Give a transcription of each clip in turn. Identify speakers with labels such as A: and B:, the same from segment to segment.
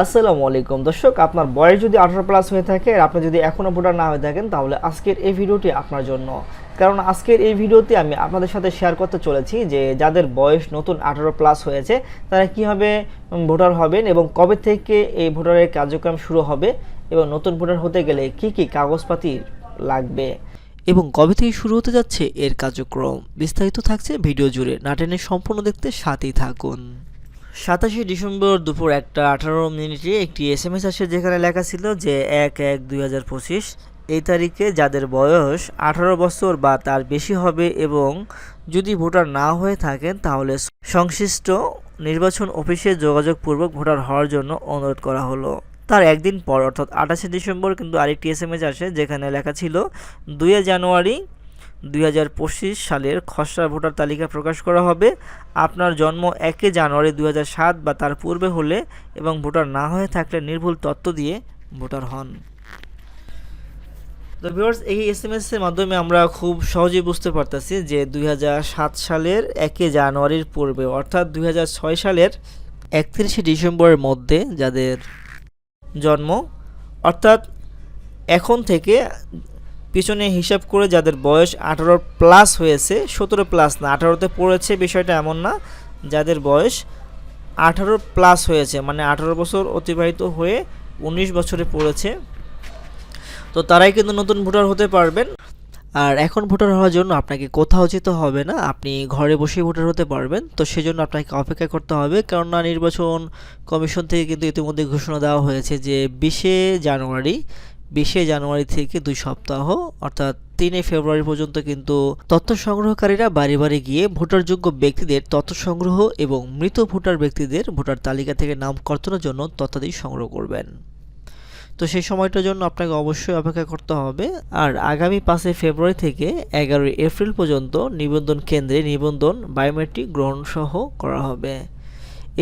A: আসসালামু আলাইকুম। দর্শক, আপনার বয়স যদি আঠারো প্লাস হয়ে থাকে, আর আপনি যদি এখনও ভোটার না হয়ে থাকেন, তাহলে আজকের এই ভিডিওটি আপনার জন্য। কারণ আজকের এই ভিডিওতে আমি আপনাদের সাথে শেয়ার করতে চলেছি যে যাদের বয়স নতুন আঠারো প্লাস হয়েছে, তারা কীভাবে ভোটার হবেন এবং কবে থেকে এই ভোটারের কার্যক্রম শুরু হবে এবং নতুন ভোটার হতে গেলে কি কি কাগজপাতি লাগবে
B: এবং কবে থেকে শুরু হতে যাচ্ছে এর কার্যক্রম। বিস্তারিত থাকছে ভিডিও জুড়ে। নাটেনের সম্পূর্ণ দেখতে সাথেই থাকুন।
A: সাতাশে ডিসেম্বর দুপুর একটা আঠারো মিনিটে একটি এস এম এস আসে যেখানে লেখা ছিল যে এক এক দুই হাজার পঁচিশ, এই তারিখে যাদের বয়স আঠারো বছর বা তার বেশি হবে এবং যদি ভোটার না হয়ে থাকেন তাহলে সংশ্লিষ্ট নির্বাচন অফিসে যোগাযোগপূর্বক ভোটার হওয়ার জন্য অনুরোধ করা হলো। তার একদিন পর, অর্থাৎ আঠাশে ডিসেম্বর, কিন্তু আরেকটি এস এম এস আসে যেখানে লেখা ছিল, দুই জানুয়ারি দুই হাজার পঁচিশ সালের খসড়া ভোটার তালিকা প্রকাশ করা হবে। আপনার জন্ম একে জানুয়ারি দুই বা তার পূর্বে হলে এবং ভোটার না হয়ে থাকলে নির্ভুল তথ্য দিয়ে ভোটার হন। তো ভিউয়ার্স, এই এস এম এসের মাধ্যমে আমরা খুব সহজেই বুঝতে পারতেছি যে দুই হাজার সাত সালের একে জানুয়ারির পূর্বে, অর্থাৎ দু হাজার ছয় সালের
B: একত্রিশে ডিসেম্বরের মধ্যে যাদের
A: জন্ম, অর্থাৎ এখন থেকে পিছনে হিসাব করে যাদের বয়স আঠারো প্লাস হয়েছে, সতেরো প্লাস না, আঠারোতে পড়েছে বিষয়টা এমন না, যাদের বয়স আঠারো প্লাস হয়েছে মানে আঠারো বছর অতিবাহিত হয়ে উনিশ বছরে পড়েছে। তো তারাই কিন্তু নতুন ভোটার হতে পারবেন।
B: আর এখন ভোটার হওয়ার জন্য আপনাকে কোথাও যেতে হবে না, আপনি ঘরে বসে ভোটার হতে পারবেন। তো সেজন্য আপনাকে অপেক্ষা করতে হবে, কেননা নির্বাচন কমিশন থেকে কিন্তু ইতিমধ্যে ঘোষণা দেওয়া হয়েছে যে বিশে জানুয়ারি বিশে জানুয়ারি থেকে দুই সপ্তাহ, অর্থাৎ তিনে ফেব্রুয়ারি পর্যন্ত কিন্তু তথ্য সংগ্রহকারীরা বাড়ি বাড়ি গিয়ে ভোটারযোগ্য ব্যক্তিদের তথ্য সংগ্রহ এবং মৃত ভোটার ব্যক্তিদের ভোটার তালিকা থেকে নাম কর্তনের জন্য তথ্যাদি সংগ্রহ করবেন। তো সেই সময়টার জন্য আপনাকে অবশ্যই অপেক্ষা করতে হবে। আর আগামী পাঁচই ফেব্রুয়ারি থেকে এগারোই এপ্রিল পর্যন্ত নিবন্ধন কেন্দ্রে নিবন্ধন, বায়োমেট্রিক গ্রহণ সহ করা হবে।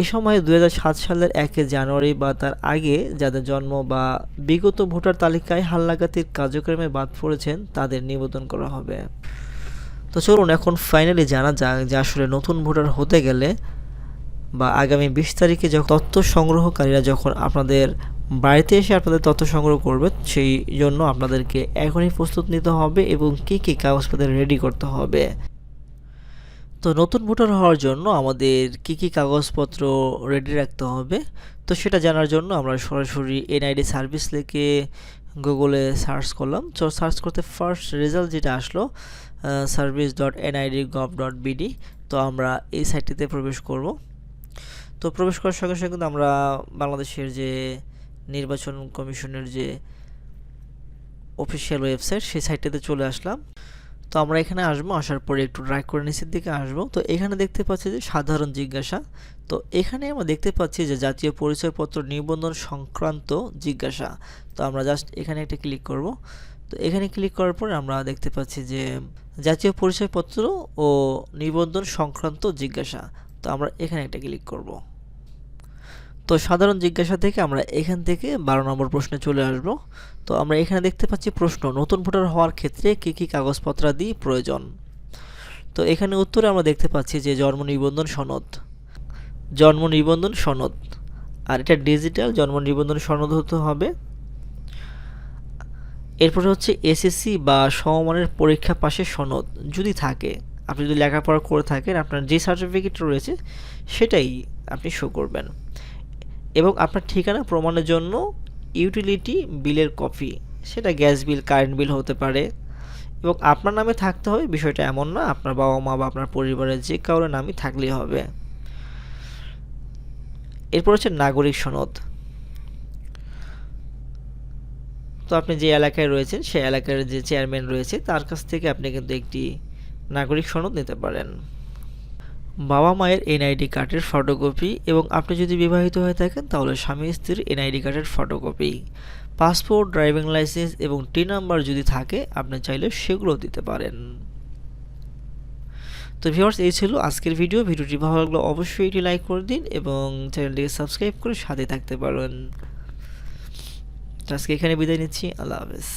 B: এ সময় দু হাজার সাত সালের একে জানুয়ারি বা তার আগে যাদের জন্ম বা বিগত ভোটার তালিকায় হালনাগাতির কার্যক্রমে বাদ পড়েছেন, তাদের নিবেদন করা হবে। তো চলুন এখন ফাইনালি জানা যাক যে আসলে নতুন ভোটার হতে গেলে বা আগামী বিশ তারিখে যখন তথ্য সংগ্রহকারীরা যখন আপনাদের বাড়িতে এসে আপনাদের তথ্য সংগ্রহ করবে, সেই জন্য আপনাদেরকে এখনই প্রস্তুত নিতে হবে এবং কী কী কাগজপত্র রেডি করতে হবে। তো নতুন ভোটার হওয়ার জন্য আমাদের কি কি কাগজপত্র রেডি রাখতে হবে? তো সেটা জানার জন্য আমরা সরাসরি এনআইডি সার্ভিস লিখে গুগলে সার্চ করলাম। তো সার্চ করতে ফার্স্ট রেজাল্ট যেটা আসলো service dot NID gov dot BD তো আমরা এই সাইটটিতে প্রবেশ করব। তো প্রবেশ করার সঙ্গে সঙ্গে কিন্তু আমরা বাংলাদেশের যে নির্বাচন কমিশনের যে অফিসিয়াল ওয়েবসাইট সেই সাইটটিতে চলে আসলাম। তো আমরা এখানে আসব, আসার পরে একটু ড্রাইভ করে নিচের দিকে আসব। তো এখানে দেখতে পাচ্ছি যে সাধারণ জিজ্ঞাসা। তো এখানে আমরা দেখতে পাচ্ছি যে জাতীয় পরিচয়পত্র নিবন্ধন সংক্রান্ত জিজ্ঞাসা। তো আমরা জাস্ট এখানে একটা ক্লিক করব। তো এখানে ক্লিক করার পরে আমরা দেখতে পাচ্ছি যে জাতীয় পরিচয়পত্র ও নিবন্ধন সংক্রান্ত জিজ্ঞাসা। তো আমরা এখানে একটা ক্লিক করব। তো সাধারণ জিজ্ঞাসা থেকে আমরা এখান থেকে বারো নম্বর প্রশ্নে চলে আসব। তো আমরা এখানে দেখতে পাচ্ছি প্রশ্ন, নতুন ভোটার হওয়ার ক্ষেত্রে কী কী কাগজপত্রাদি প্রয়োজন? তো এখানে উত্তরে আমরা দেখতে পাচ্ছি যে জন্ম নিবন্ধন সনদ। জন্ম নিবন্ধন সনদ। আর এটা ডিজিটাল, জন্ম নিবন্ধন সনদ হতে হবে। এরপরে হচ্ছে এসএসসি বা সমমানের পরীক্ষা পাশের সনদ যদি থাকে, আপনি যদি লেখাপড়া করে থাকেন, আপনার যে সার্টিফিকেট রয়েছে সেটাই আপনি শো করবেন। এবং আপনার ঠিকানা প্রমাণের জন্য ইউটিলিটি বিলের কপি সেটা গ্যাস বিল কারেন্ট বিল হতে পারে। এবং আপনার নামে থাকতে হবে, বিষয়টা এমন না, আপনার বাবা মা বা আপনার পরিবারের যে কারোর নামই থাকলেই হবে। এরপর হচ্ছে নাগরিক সনদ। তো আপনি যে এলাকায় রয়েছেন, সেই এলাকার যে চেয়ারম্যান রয়েছে, তার কাছ থেকে আপনি কিন্তু একটি নাগরিক সনদ নিতে পারেন। বাবা মায়ের এনআইডি কার্ডের ফটোকপি এবং আপনি যদি বিবাহিত হয়ে থাকেন, তাহলে স্বামী স্ত্রীর এনআইডি কার্ডের ফটোকপি পাসপোর্ট ড্রাইভিং লাইসেন্স এবং টি নাম্বার যদি থাকে, আপনি চাইলে সেগুলো দিতে পারেন। তো ভিউয়ার্স এই ছিল আজকের ভিডিও ভিডিওটি ভালো লাগলে অবশ্যই এটি লাইক করে দিন এবং চ্যানেলটিকে সাবস্ক্রাইব করে সাথে থাকতে পারেন। আজকে এখানে বিদায় নিচ্ছি। আল্লাহ হাফেজ।